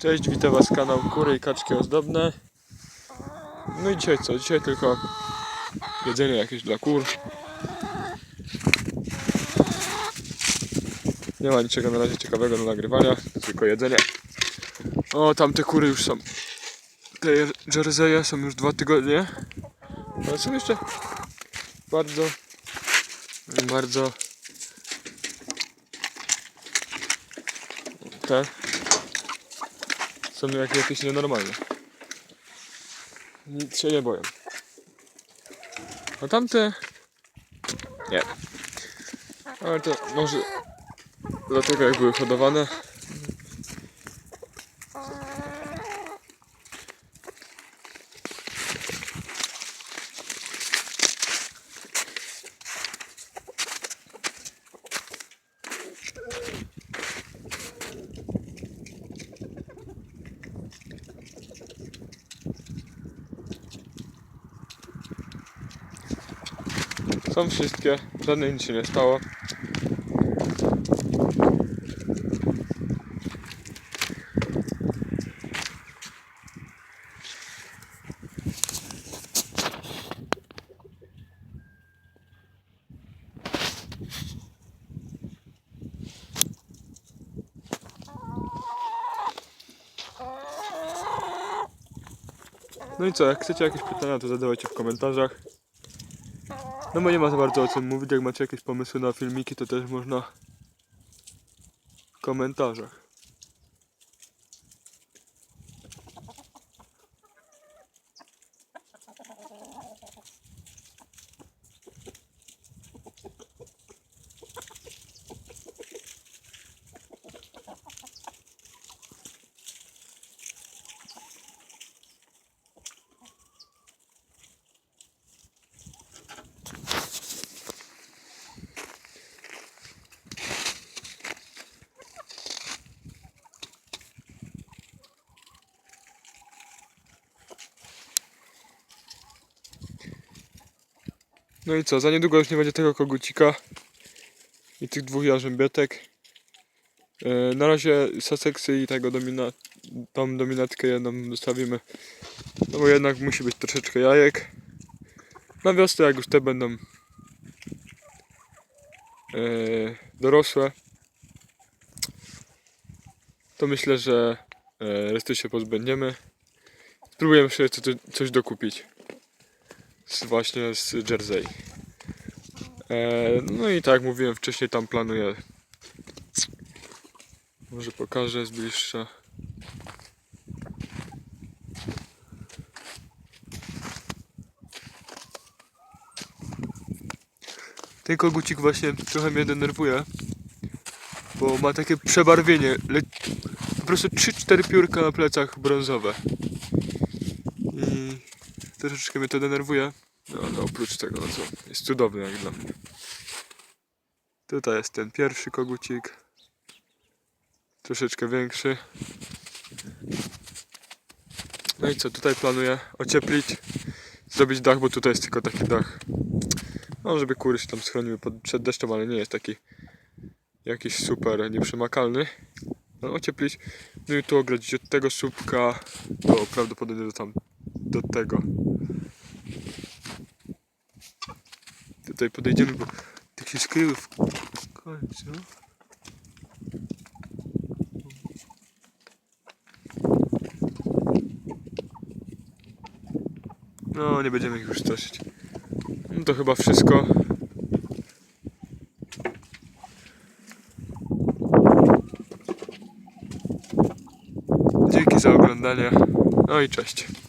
Cześć, witam was kanał Kury i Kaczki Ozdobne. No i dzisiaj co? Dzisiaj tylko jedzenie jakieś dla kur. Nie ma niczego na razie ciekawego do nagrywania, tylko jedzenie. O, tamte kury już są. Te Jerseye są już dwa tygodnie. Ale są jeszcze bardzo, bardzo te są jak, jakieś nienormalne. Nic się nie boją. A tamte... Nie. Ale to może dlatego jak były hodowane. Są wszystkie, żadnej nic się nie stało. No i co, jak chcecie jakieś pytania, to zadawajcie w komentarzach. No bo nie ma za bardzo o czym mówić, jak macie jakieś pomysły na filmiki, to też można w komentarzach. No i co, za niedługo już nie będzie tego kogucika i tych dwóch jarzębietek. E, na razie saseksy i tego domina, tą dominatkę jedną zostawimy. No bo jednak musi być troszeczkę jajek. Na wiosnę jak już te będą e, dorosłe, to myślę, że e, reszty się pozbędziemy. Spróbujemy jeszcze coś dokupić z, właśnie z Jersey. E, no i tak jak mówiłem wcześniej, tam planuję. Może pokażę z bliższa. Ten kogucik właśnie trochę mnie denerwuje, bo ma takie przebarwienie. Le... Po prostu 3-4 piórka na plecach brązowe. I troszeczkę mnie to denerwuje. No ale oprócz tego, no co, jest cudowny jak dla mnie. Tutaj jest ten pierwszy kogucik. Troszeczkę większy. No i co, tutaj planuję ocieplić, zrobić dach, bo tutaj jest tylko taki dach. No, żeby kury się tam schroniły przed deszczem, ale nie jest taki jakiś super nieprzemakalny. No, ocieplić. No i tu ogrodzić od tego słupka do prawdopodobnie do tam, do tego. Tutaj podejdziemy, bo tak się skryły w końcu. No, nie będziemy ich już straszyć. No to chyba wszystko. Dzięki za oglądanie. No i cześć.